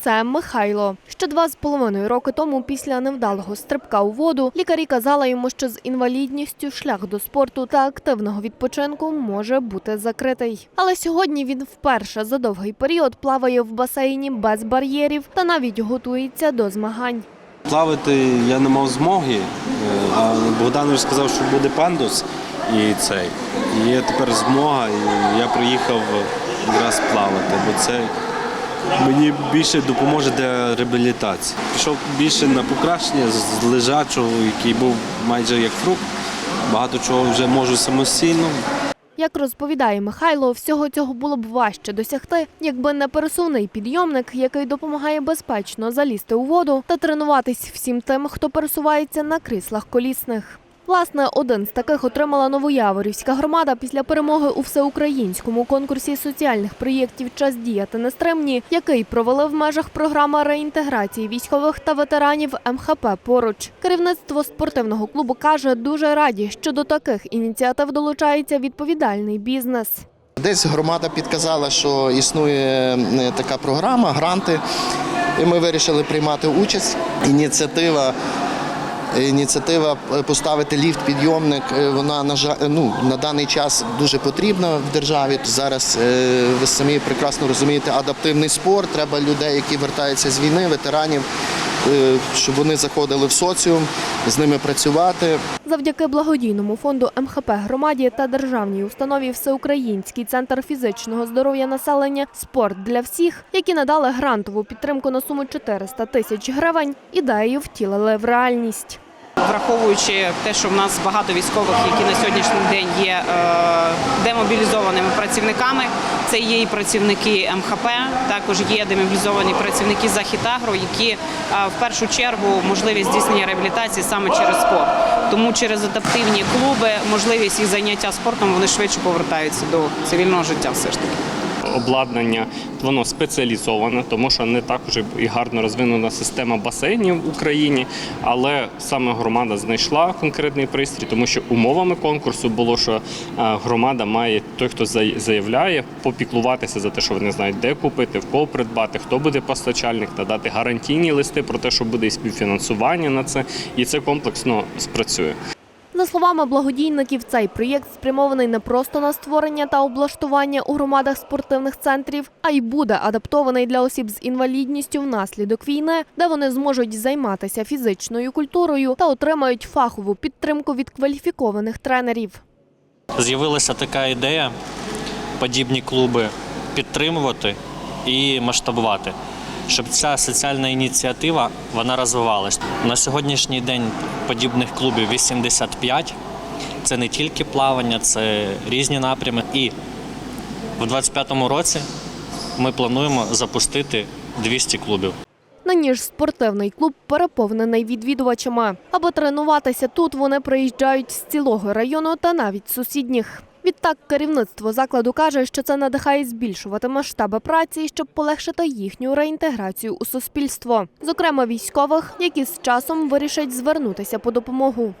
Це Михайло. Ще два з половиною роки тому, після невдалого стрибка у воду, лікарі казали йому, що з інвалідністю шлях до спорту та активного відпочинку може бути закритий. Але сьогодні він вперше за довгий період плаває в басейні без бар'єрів та навіть готується до змагань. Плавати я не мав змоги, е, а Богданович сказав, що буде пандус і цей. І є тепер змога, і я приїхав якраз плавати, бо це мені більше допоможе для реабілітації. Пішов більше на покращення з лежачого, який був майже як фрукт. Багато чого вже можу самостійно. Як розповідає Михайло, всього цього було б важче досягти, якби не пересувний підйомник, який допомагає безпечно залізти у воду та тренуватись всім тим, хто пересувається на кріслах колісних. Власне, один з таких отримала Новояворівська громада після перемоги у всеукраїнському конкурсі соціальних проєктів Час діяти нестримні, який провели в межах програми реінтеграції військових та ветеранів МХП поруч. Керівництво спортивного клубу каже, дуже раді, що до таких ініціатив долучається відповідальний бізнес. Десь громада підказала, що існує така програма, гранти, і ми вирішили приймати участь. Ініціатива. Ініціатива е, поставити ліфт-підйомник, е, вона на жаль, ну, на даний час дуже потрібна в державі. Зараз е, ви самі прекрасно розумієте, адаптивний спорт. Треба людей, які вертаються з війни, ветеранів, е, щоб вони заходили в соціум, з ними працювати. Завдяки благодійному фонду МХП громаді та державній установі Всеукраїнський центр фізичного здоров'я населення Спорт для всіх, які надали грантову підтримку на суму 400 тисяч гривень, ідею втілили в реальність. Враховуючи те, що в нас багато військових, які на сьогоднішній день є е, демобілізованими працівниками, це є і працівники МХП, також є демобілізовані працівники Захітагро, які е, в першу чергу можливість здійснення реабілітації саме через спорт. Тому через адаптивні клуби, можливість їх заняття спортом, вони швидше повертаються до цивільного життя. Все ж таки. Обладнання воно спеціалізоване, тому що не так уже і гарно розвинена система басейнів в Україні. Але саме громада знайшла конкретний пристрій, тому що умовами конкурсу було, що е, громада має той, хто заявляє, попіклуватися за те, що вони знають, де купити, в кого придбати, хто буде постачальник, надати гарантійні листи про те, що буде і співфінансування на це, і це комплексно спрацює. За словами благодійників, цей проєкт спрямований не просто на створення та облаштування у громадах спортивних центрів, а й буде адаптований для осіб з інвалідністю внаслідок війни, де вони зможуть займатися фізичною культурою та отримають фахову підтримку від кваліфікованих тренерів. з'явилася така ідея подібні клуби підтримувати і масштабувати, щоб ця соціальна ініціатива вона розвивалась. На сьогоднішній день подібних клубів 85. Це не тільки плавання, це різні напрями. І в 25-му році ми плануємо запустити 200 клубів. Нині ж спортивний клуб переповнений відвідувачами. Аби тренуватися тут, вони приїжджають з цілого району та навіть сусідніх. Відтак керівництво закладу каже, що це надихає збільшувати масштаби праці, щоб полегшити їхню реінтеграцію у суспільство, зокрема військових, які з часом вирішать звернутися по допомогу.